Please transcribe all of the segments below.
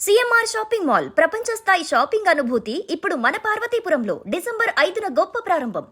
CMR shopping mall ప్రపంచ స్థాయి shopping అనుభూతి ఇప్పుడు మన పార్వతీపురంలో డిసెంబర్ ఐదున గొప్ప ప్రారంభం.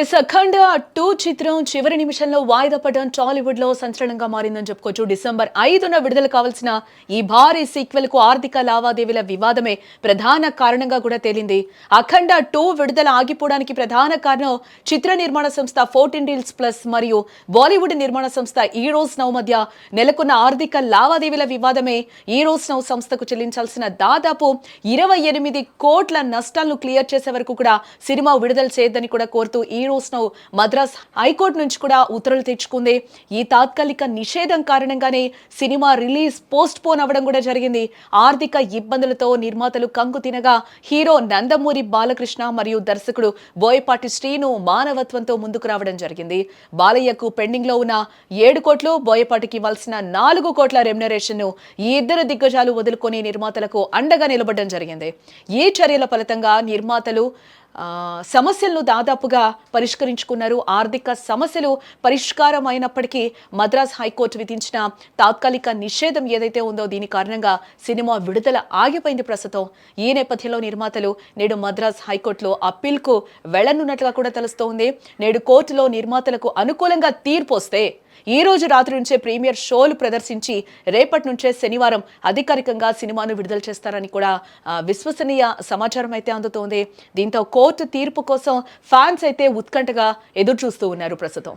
ఎస్ అఖండ టూ చిత్రం చివరి నిమిషంలో వాయిదా పడడం టాలీవుడ్లో సంచలనంగా మారిందని చెప్పుకోవచ్చు. డిసెంబర్ ఐదున విడుదల కావాల్సిన ఈ భారీ సీక్వెల్కు ఆర్థిక లావాదేవీల వివాదమే ప్రధాన కారణంగా కూడా తేలింది. అఖండ టూ విడుదల ఆగిపోవడానికి ప్రధాన కారణం చిత్ర నిర్మాణ సంస్థ ఫోర్టీన్ డీల్స్ ప్లస్ మరియు బాలీవుడ్ నిర్మాణ సంస్థ ఈ రోజ్ నౌ మధ్య నెలకొన్న ఆర్థిక లావాదేవీల వివాదమే ఈ రోజ్ నౌ సంస్థకు చెల్లించాల్సిన దాదాపు ఇరవై ఎనిమిది కోట్ల నష్టాలను క్లియర్ చేసే వరకు కూడా సినిమా విడుదల చేయొద్దని కూడా కోరుతూ ఈ రోజు మద్రాస్ హైకోర్టు నుంచి కూడా ఉత్తర్వులు తెచ్చుకుంది. ఈ తాత్కాలిక నిషేధం కారణంగానే సినిమా రిలీజ్ పోస్ట్ పోన్ అవ్వడం కూడా జరిగింది. ఆర్థిక ఇబ్బందులతో నిర్మాతలు కంగు తినగా హీరో నందమూరి బాలకృష్ణ మరియు దర్శకుడు బోయపాటి శ్రీను మానవత్వంతో ముందుకు రావడం జరిగింది. బాలయ్యకు పెండింగ్లో ఉన్న ఏడు కోట్లు బోయపాటికి ఇవ్వాల్సిన నాలుగు కోట్ల రెమ్యునరేషన్ను ఈ ఇద్దరు దిగ్గజాలు వదులుకొని నిర్మాతలకు అండగా నిలబడడం జరిగింది. ఈ చర్యల ఫలితంగా నిర్మాతలు సమస్యలను దాదాపుగా పరిష్కరించుకున్నారు. ఆర్థిక సమస్యలు పరిష్కారం అయినప్పటికీ మద్రాస్ హైకోర్టు విధించిన తాత్కాలిక నిషేధం ఏదైతే ఉందో దీని కారణంగా సినిమా విడుదల ఆగిపోయింది ప్రస్తుతం. ఈ నేపథ్యంలో నిర్మాతలు నేడు మద్రాస్ హైకోర్టులో అప్పీల్కు వెళ్ళనున్నట్లుగా కూడా తెలుస్తోంది. నేడు కోర్టులో నిర్మాతలకు అనుకూలంగా తీర్పు వస్తే ఈ రోజు రాత్రి నుంచే ప్రీమియర్ షోలు ప్రదర్శించి రేపటి నుంచే శనివారం అధికారికంగా సినిమాను విడుదల చేస్తారని కూడా విశ్వసనీయ సమాచారం అయితే అందుతోంది. దీంతో కోర్టు తీర్పు కోసం ఫ్యాన్స్ అయితే ఉత్కంఠగా ఎదురు చూస్తూ ఉన్నారు ప్రస్తుతం.